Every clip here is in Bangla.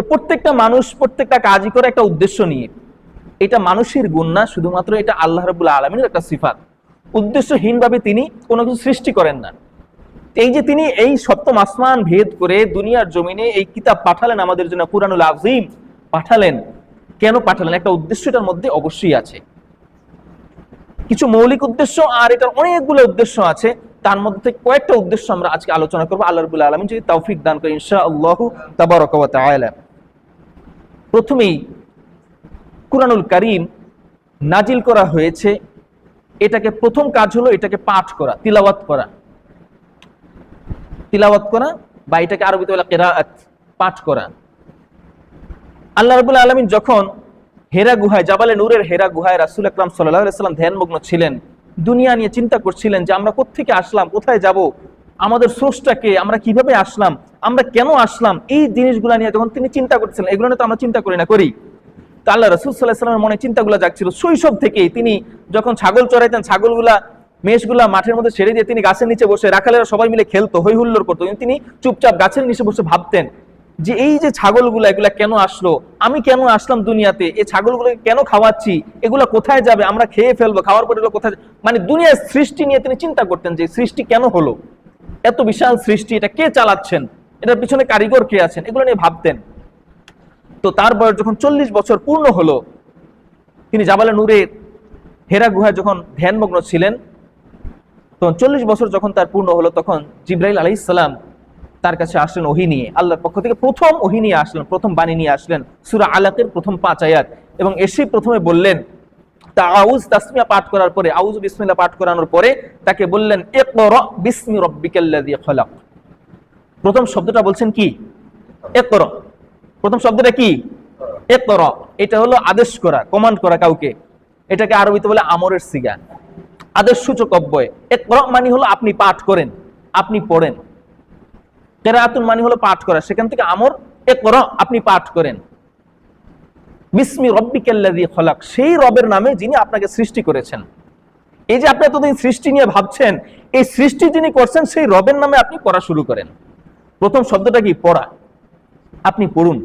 তো প্রত্যেকটা মানুষ প্রত্যেকটা কাজই করে একটা উদ্দেশ্য নিয়ে। এটা মানুষের গুণ না, শুধুমাত্র এটা আল্লাহ রাবুল আলমীর একটা সিফাত। উদ্দেশ্যহীনভাবে তিনি কোনো কিছু সৃষ্টি করেন না। এই যে তিনি এই সপ্তম আসমান ভেদ করে দুনিয়ার জমিনে এই কিতাব পাঠালেন আমাদের জন্য, কুরআনুল আজিম পাঠালেন। কেন পাঠালেন? একটা উদ্দেশ্য এটার মধ্যে অবশ্যই আছে। কিছু মৌলিক উদ্দেশ্য আর এটার অনেকগুলো উদ্দেশ্য আছে। তার মধ্যে কয়েকটা উদ্দেশ্য আমরা আজকে আলোচনা করব। আল্লাহ রবুল্লা আলমিন যদি তৌফিক দান করে ইনশা আল্লাহ তাবারক ওয়া তাআলা। প্রথমেই কুরআনুল কারীম নাজিল করা হয়েছে। এটাকে প্রথম কাজ হলো এটাকে পাঠ করা, তিলাওয়াত করা। তিলাওয়াত করা বা এটাকে আরবিতে বলা কেরাআত, পাঠ করা। আল্লাহ রাবুল আলমিন যখন হেরা গুহায়, জাবালে নূরের হেরা গুহায় রাসুল আকরাম সাল্লাহ সাল্লাম ধ্যানমগ্ন ছিলেন, দুনিয়া নিয়ে চিন্তা করছিলেন যে আমরা কোত্থেকে আসলাম, কোথায় যাব? আমাদের স্রষ্টাকে আমরা কীভাবে আসলাম, আমরা কেন আসলাম, এই জিনিসগুলো নিয়ে যখন তিনি চিন্তা করছিলেন এগুলো নিয়ে তো আমরা চিন্তা করি না, করি। তা আল্লাহ রসুল সাল্লাহ সাল্লামের মনে চিন্তাগুলো জাগছিল। শৈশব থেকেই তিনি যখন ছাগল চড়াইতেন, ছাগলগুলা, মেষগুলা মাঠের মধ্যে ছেড়ে দিয়ে তিনি গাছের নিচে বসে, রাখালেরা সবাই মিলে খেলতো হই হুল্লোর করতো। কিন্তু তিনি চুপচাপ গাছের নিচে বসে ভাবতেন যে এই যে ছাগলগুলো, এগুলা কেন আসলো? আমি কেন আসলাম দুনিয়াতে? এই ছাগলগুলোকে কেন খাওয়াচ্ছি? এগুলো কোথায় যাবে? আমরা খেয়ে ফেলব, খাওয়ার পর এগুলো কোথায় মানে দুনিয়ার সৃষ্টি নিয়ে তিনি চিন্তা করতেন যে সৃষ্টি কেন হলো? এত বিশাল সৃষ্টি, এটা কে চালাচ্ছেন? এটার পিছনে কারিগর কে আছেন? এগুলো নিয়ে ভাবতেন। তো তার বয়স যখন চল্লিশ বছর পূর্ণ হলো, তিনি জাবালে নূরের হেরা গুহায় যখন ধ্যানমগ্ন ছিলেন, তখন চল্লিশ বছর যখন তার পূর্ণ হলো, তখন জিব্রাইল আলাই ইসলাম তার কাছে আসলেন ওহি নিয়ে। আল্লাহর পক্ষ থেকে প্রথম ওহি নিয়ে আসলেন, প্রথম বাণী নিয়ে আসলেন। সুরা আলাকের প্রথম পাঁচ আয়াত। এবং এসে প্রথমে বললেন তা আউজ তাসমিয়া পাঠ করার পরে, আউজ বিসমিল্লাহ পাঠ করানোর পরে তাকে বললেন, ইকরা বিসমি রব্বিকাল্লাযী প্রথম শব্দটা বলছেন কি? ইকরা। প্রথম শব্দটা কি? ইকরা। এটা হলো আদেশ করা কমান্ড করা কাউকে। এটাকে আরবিতে বলে আমরের সিগা। আদেশ সূচক অব্যয়। ইকরা মানে হলো আপনি পাঠ করেন, আপনি পড়েন। কেরাতুন মানে হলো পাঠ করা। সেখান থেকে আমর, ইকরা আপনি পাঠ করেন। বিসমি রব্বিকাল্লাযী খলাক, সেই রবের নামে যিনি আপনাকে সৃষ্টি করেছেন। এই যে আপনি এতদিন সৃষ্টি নিয়ে ভাবছেন, এই সৃষ্টি যিনি করছেন, সেই রবের নামে আপনি পড়া শুরু করেন। প্রথম শব্দটা কি? পড়া। আপনি পড়ুন।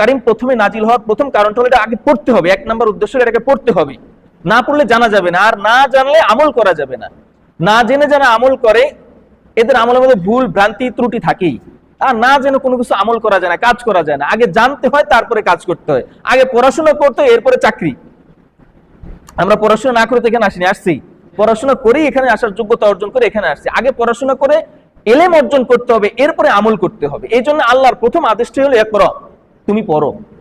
কারিম প্রথমে নাজিল হওয়ার প্রথম কারণটা হলো এটা আগে পড়তে হবে। এক নম্বর উদ্দেশ্য এটাকে পড়তে হবে। না পড়লে জানা যাবে না, আর না জানলে আমল করা যাবে না। না জেনে যারা আমল করে, এদের আমলের মধ্যে ভুল, ভ্রান্তি, ত্রুটি থাকেই। আর না যেন কোনো কিছু আমল করা যায় না, কাজ করা যায় না। আগে জানতে হয়, তারপরে কাজ করতে হয়। আগে পড়াশোনা করতে হয়, এরপরে চাকরি। আমরা পড়াশোনা না করে তো এখানে আসিনি, আসছি। পড়াশোনা করেই এখানে আসার যোগ্যতা অর্জন করে এখানে আসছি। আগে পড়াশোনা করে এলেম অর্জন করতে হবে, এরপরে আমল করতে হবে। এই জন্য আল্লাহর প্রথম আদেশটি হলো এক পড়ো, তুমি পড়ো।